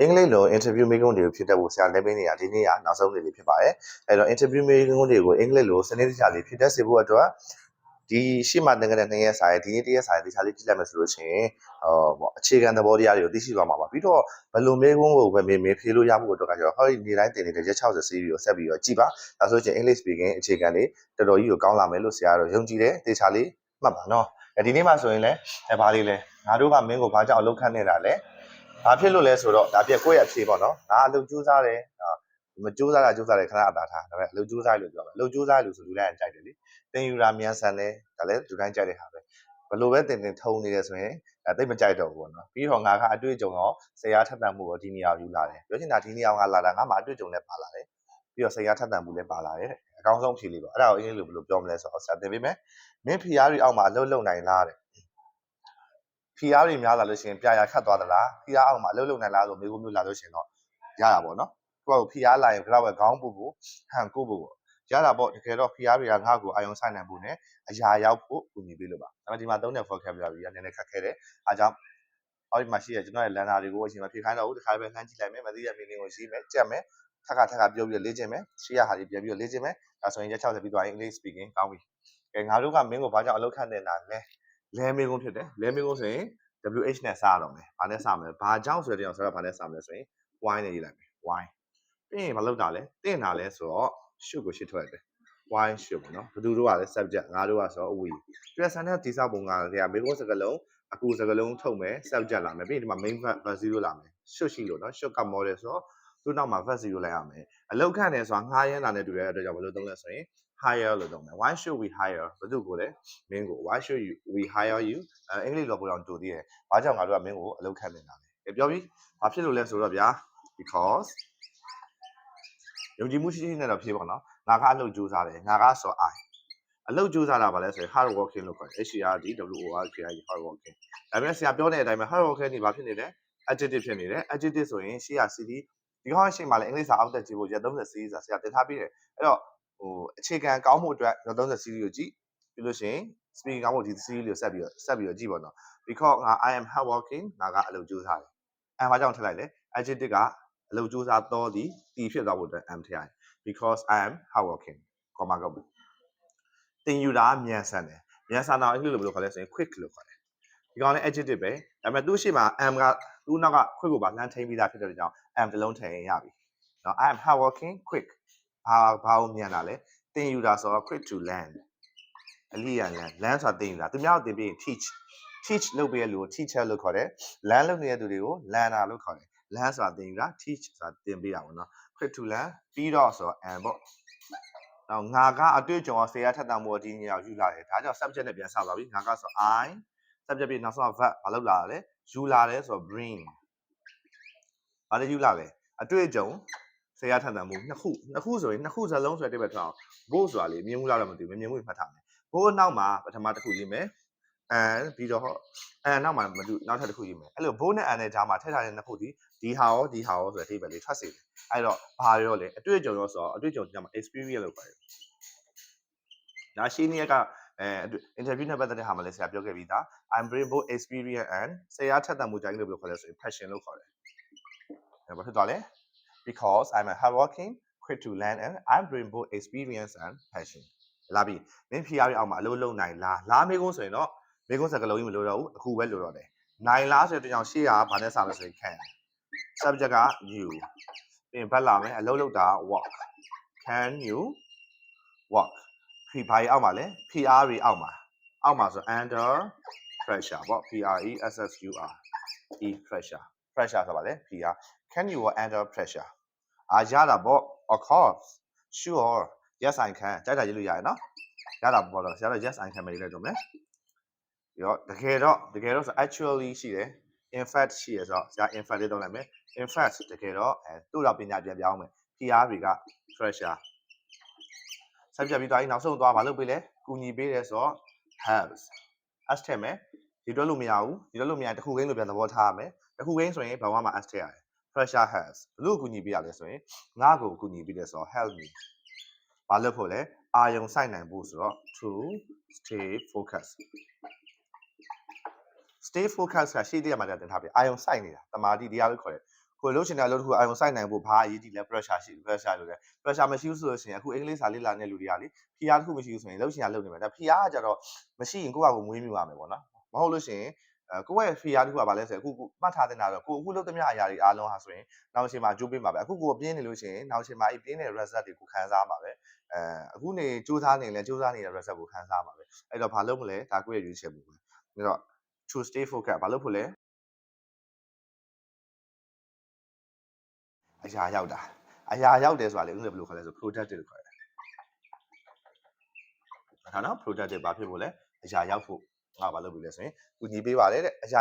အင်္ဂလိပ်လို interview မေးခွန်းတွေကိုဖြစ်တတ်ဖို့ဆရာလည်းပေးနေတာဒီနေ့ကနောက်ဆုံးနေ့လေးဖြစ်ပါတယ်အဲ့တော့ interview မေးခွန်းတွေကိုအင်္ဂလိပ်လိုစနစ်တကျလေးဖြစ်တတ်စေဖို့အတွက်ဒီရှေ့မှာတင်ခဲ့တဲ့နှစ်ရက်စာရဲ့ဒီနေ့တစ်ရက်စာရဲ့ဒီခြားလေးကြည့်လိုက်မယ်ဆိုလို့ရှိရင်ဟောပေါ့အခြေခံသဘောတရားတွေကိုသိရှိသွားမှာပါပြီးတော့ဘယ်လိုမေးခွန်းကိုပဲမေးမေးဖြေလို့ရဖို့အတွက်ကကျတော့ဟောဒီနေ့တိုင်းတင်နေတဲ့ရက်60 series ကိုဆက်ပြီးတော့ကြည့်ပါဒါဆိုရင် English speaking အခြေခံလေးတော်တော်ကြီးကိုကောင်းလာမယ်လို့ဆရာကတော့ယုံကြည်တယ်တေချာလေးမှတ်ပါနော်အဲဒီနေ့မှဆိုရင်လည်းအဲဘာလေးလဲငါတို့ကမင်းကိုဘာကြောင့်အလုပ်ခန့်နေတာလဲ ဘာဖြစ်လို့လဲဆိုတော့ဒါပြက်ကိုယ့်ရဲ့အဖြေပေါ့နော်ငါအလုပ်ကြိုးစားတယ်အာမကြိုးစားတာကြိုးစားတယ်ခဏအသာထားဒါပေမဲ့အလုပ်ကြိုးစားလို့ပြောမယ်အလုပ်ကြိုးစားလို့ဆိုလူတိုင်းကြိုက်တယ်လေတင်ယူတာမြန်ဆန်တယ်ဒါလည်းလူတိုင်းကြိုက်တဲ့ဟာပဲဘလို့ပဲတင်တင်ထုံနေတယ်ဆိုရင်ဒါသိမကြိုက်တော့ဘူးပေါ့နော်ပြီးတော့ငါကအတွေ့အကြုံတော့ဆရာထက်သန်မှုရောဒီနေရာယူလာတယ်ပြောချင်တာဒီနေရာကလာတာငါမှအတွေ့အကြုံနဲ့ပါလာတယ်ပြီးတော့ဆရာထက်သန်မှုလည်းပါလာတယ်တဲ့အကောင်းဆုံးဖြေလေးပေါ့အဲ့ဒါကိုအင်းလို့ဘယ်လိုပြောမလဲဆိုတော့ဆရာတင်ပေးမယ်မင်းဖီယားတွေအောက်မှာအလုပ်လုပ်နိုင်လားတဲ့ PR တွေများလာလို့ရှိရင်ပြရာခတ်သွားသလား PR အောက်မှာအလုပ်လုပ်နိုင်လားဆိုမိကုမျိုးလာလို့ရှိရင်တော့ရတာပေါ့နော်ကိုယ့်ကို PR လာရင်ဘယ်တော့ပဲခေါင်းပူပူဟန်ကိုပူပူရတာပေါ့တကယ်တော့ PR တွေကငါ့ကိုအာယုံဆိုင်နိုင်ဖို့နဲ့အရာရောက်ဖို့ကူညီပေးလို့ပါဒါပေမဲ့ဒီမှာသုံးတဲ့ vocabulary ကနည်းနည်းခက်ခဲတယ်အားကြောင့်အော်ဒီမှာရှိရကျွန်တော်ရဲ့ learner တွေကိုအချိန်မှာဖြေခိုင်းတော့ဦးတခါပဲလှမ်းကြည့်လိုက်မယ်မသိတဲ့ meaning ကိုရေးမယ်ကြက်မယ်ထပ်ခါထပ်ခါပြောပြီးလေ့ကျင့်မယ်ရှိရဟာတွေပြန်ပြီးလေ့ကျင့်မယ်ဒါဆိုရင်ရက်60ပြီးသွားရင် English speaking ကောင်းပြီကဲငါတို့ကမင်းကိုဘာကြောင့်အလုပ်ခန့်နေတာလဲ လဲမေးခွန်းဖြစ်တယ်လဲမေးခွန်းဆိုရင် WH နဲ့စရတော့မယ်။ဘာနဲ့စမလဲ။ဘာကြောင့်ဆိုတဲ့ကြောင့်ဆိုတော့ဘာနဲ့စမလဲဆိုရင် why နဲ့ရေးလိုက်မယ်။ why ပြီးရင်မလုပ်တာလဲ။တင့်တာလဲဆိုတော့ should ကိုရှင်းထွက်လိုက်တယ်။ why should ပေါ့နော်။ဘယ်သူတို့ကလဲ subject ငါတို့ကဆိုတော့ we ။ပြဆန်တဲ့တိစပုံကလည်းမေးခွန်းစကားလုံးအကူစကားလုံးထုတ်မယ် subject လာမယ်။ပြီးရင်ဒီမှာ main verb verb 0လာမယ်။ should ရှိလို့နော်။ should က model ဆိုတော့သူ့နောက်မှာ verb 0လိုက်ရမယ်။အလောက်ခန့်တယ်ဆိုတာငှားရမ်းတာနဲ့တူတဲ့အတွက်ကြောင့်ဘယ်လိုသုံးလဲဆိုရင် hire လို့သုံးမယ် why should we hire ဘယ်သူကိုလဲမင်းကို why should you we hire you အဲအင်္ဂလိပ်လိုပို့အောင်တူသေးတယ်ဘာကြောင့်ငါတို့ကမင်းကိုအလုပ်ခန့်နေတာလဲပြောပြီးဘာဖြစ်လို့လဲဆိုတော့ဗျာ because ယုံကြည်မှုရှိရှိနဲ့တော့ဖြေပါတော့ငါကအလုပ်ကြိုးစားတယ်ငါကဆို I အလုပ်ကြိုးစားတာပါလဲဆိုရင် hard working လို့ခေါ်တယ် H R D W O R K I hard working ဒါပေမဲ့ဆရာပြောတဲ့အတိုင်းပဲ hard working ဒီဘာဖြစ်နေလဲ adjective ဖြစ်နေတယ် adjective ဆိုရင်ရှေ့က CD ဒီဟောင်းရှေ့မှာလည်းအင်္ဂလိပ်စာအောက်တက်ကြည့်ဖို့ရက်30 series ဆရာတင်ထားပြီးတယ်အဲ့တော့ ဟိုအခြေခံကောင်းမှုအတွက်ရက်30 series ကိုကြည့်ပြီးလို့ရှိရင် speaking ကောင်းဖို့ဒီ series လေးကိုဆက်ပြီးတော့ဆက်ပြီးတော့ကြည့်ပါတော့ because ငါ I am hard working ငါကအလုပ်ကြိုးစားတယ်အဲဘာကြောင့်ထည့်လိုက်လဲ adjective ကအလုပ်ကြိုးစားတော့ဒီတီဖြစ်သွားဖို့အတွက် am ထည့်ရတယ် because I am hard working ကောမကောက်ဘူးတင်ယူတာမြန်ဆန်တယ်မြန်ဆန်တာအင်္ဂလိပ်လိုဘယ်လိုခေါ်လဲဆိုရင် quick လို့ခေါ်တယ်ဒီကောင်လည်း adjective ပဲဒါပေမဲ့သူ့ရှေ့မှာ am ကသူ့နောက်က quick ကိုပါလှမ်းထိန်းပြီးသားဖြစ်တဲ့ကြောင့် am တစ်လုံးထည့်ရင်ရပြီနော် I am hard working quick ဘာဘာကိုမြန်တာလဲတင်ယူတာဆိုတော့ quick to land အလိယ land land ဆိုတာတင်ယူတာသူများကိုတင်ပြီးရင် teach teach လုပ်ပေးရလို့ teacher လို့ခေါ်တယ် land လုပ်နေတဲ့သူတွေကို learner လို့ခေါ်တယ် land ဆိုတာတင်ယူတာ teach ဆိုတာတင်ပေးတာပေါ့နော် quick to learn ပြီးတော့ဆိုတော့ and ပေါ့နောက်ငါကအတွေ့အကြုံအဆေရထက်တန်မှုဒီညရောက်ယူလာတယ်ဒါကြောင့် subject နဲ့ပြန်ဆက်သွားပြီငါကဆို I subject ပြီးနောက်ဆုံးက verb ဘာလုပ်လာလဲယူလာတယ်ဆိုတော့ bring ဘာလဲယူလာလဲအတွေ့အကြုံ ဆေရထက်တန်မှုနှစ်ခုနှစ်ခုဆိုရင်နှစ်ခုစလုံးဆိုတဲ့တိပဲထားအောင် both ဆိုတာလေမြင်မှုလားတော့မသိဘူးမြင်မှုမှတ်ထားမယ် both နောက်မှာပထမတစ်ခုရေးမယ် and ပြီးတော့ and နောက်မှာမတူနောက်ထပ်တစ်ခုရေးမယ်အဲ့လို both နဲ့ and နဲ့ကြားမှာထည့်ထားတဲ့နှစ်ခုဒီဒီဟာရောဒီဟာရောဆိုတဲ့အထိပဲလေထွက်စေတယ်အဲ့တော့ဘာရောလဲအတွေ့အကြုံရောဆိုတော့အတွေ့အကြုံကြားမှာ experience လို့ပါတယ်ဒါရှင်းနေကအဲ interview နဲ့ပတ်သက်တဲ့ဟာမှာလည်းဆရာပြောခဲ့ပြီးသား I'm bring both experience and ဆရာထက်သန်မှုကြိုင်းလို့ဘယ်လိုခေါ်လဲဆိုရင် passion လို့ခေါ်တယ်အဲ့ဘာဖြစ်သွားလဲ because I'm a hardworking quick to learn and I'm bring both experience and passion လာပြီမင်း PR ရဲ့အောက်မှာအလုပ်လုပ်နိုင်လားလားမေးခွန်းဆိုရင်တော့မေးခွန်းစကားလုံးကြီးမလိုတော့ဘူးအခုပဲလိုတော့တယ်နိုင်လားဆိုတဲ့ကြောင့်ရှေ့ကဘာနဲ့စမလဲဆိုရင် can subject က you ပြီးရင်ဘတ်လာမယ်အလုပ်လုပ်တာ work can you work ဖိဘာကြီးအောက်မှာလဲ PR တွေအောက်မှာအောက်မှာဆို under pressure ပေါ့ P R E S S U R E pressure pressure ဆိုပါလေ PR can you work under pressure အာရတာပေါ့ of course sure yes i can ကြိုက်တာရေးလို့ရတယ်နော်ရတာပေါ့တော့ဆရာတော့ yes i can ပဲရေးလိုက်တော့မယ်ပြီးတော့တကယ်တော့တကယ်တော့ဆို actually ရှိတယ် in fact ရှိရဆိုတော့ဆရာ in fact လေးသုံးလိုက်မယ် in fact တကယ်တော့အဲသူ့တော့ပညာပြန်ပြောင်းမယ် PR တွေက pressure ဆက်ပြပြီးသွားရင်နောက်ဆုံးသွားမလုပ်ပေးလဲကူညီပေးတယ်ဆိုတော့ helps as ထည့်မယ်ဒီတွက်လို့မရဘူးဒီတွက်လို့မရတခုကိန်းလို့ပြန်သဘောထားရမယ်တခုကိန်းဆိုရင်ဘာမှမ as ထည့်ရတယ် pressure helps ဘလို့ကူညီပေးရလဲဆိုရင်ငါ့ကိုကူညီပေးတယ်ဆိုတော့ help me ဘာလုပ်ဖို့လဲအာယုံစိုက်နိုင်ဖို့ဆိုတော့ to stay focus stay focus ကရှေ့တရမှာတင်ထားပြီအာယုံစိုက်နေတာတမာတိတရားလို့ခေါ်တယ်ကိုယ်လှုပ်ရှင်တဲ့အလုပ်တစ်ခုအာရုံစိုက်နိုင်ဖို့ဘာအရေးကြီးလဲ pressure ရှိ pressure လို့လဲ pressure မရှိဘူးဆိုလို့ရှိရင်အခုအင်္ဂလိပ်စာလေ့လာနေတဲ့လူတွေကလေဖိအားတစ်ခုမရှိဘူးဆိုရင်လှုပ်ရှင်ရလှုပ်နေမှာဒါဖိအားကကြတော့မရှိရင်ကိုယ့်ဘာကိုမွေးမြူရမယ်ပေါ့နော်မဟုတ်လို့ရှိရင်အဲ ကိုယ့်ရဲ့ဖိအားတစ်ခုကဘာလဲဆိုရင်အခုမှတ်ထားတဲ့နာတော့ကိုအခုလုပ်သမျှအရာတွေအားလုံးဟာဆိုရင်နောက်ချိန်မှာအကျိုးပေးမှာပဲအခုကိုပြင်းနေလို့ရှိရင်နောက်ချိန်မှာအဲ့ပြင်းတဲ့ result တွေကိုခံစားမှာပဲအဲအခုနေစူးစမ်းနေလဲစူးစမ်းနေတဲ့ result ကိုခံစားမှာပဲအဲ့တော့ဘာလုပ်မလဲဒါကိုယ့်ရဲ့ရွေးချယ်မှုပဲအဲ့တော့ to stay focus ဘာလို့ဖို့လဲအရာရောက်တာအရာရောက်တယ်ဆိုတာလေဥစ္စာဘယ်လိုခေါ်လဲဆို productive လို့ခေါ်တယ်ဒါနော် productive ဘာဖြစ်ဖို့လဲအရာရောက်ဖို့ ငါဘာလုပ်ပြီလဲဆိုရင်ကူညီပေးပါလေတဲ့အရာ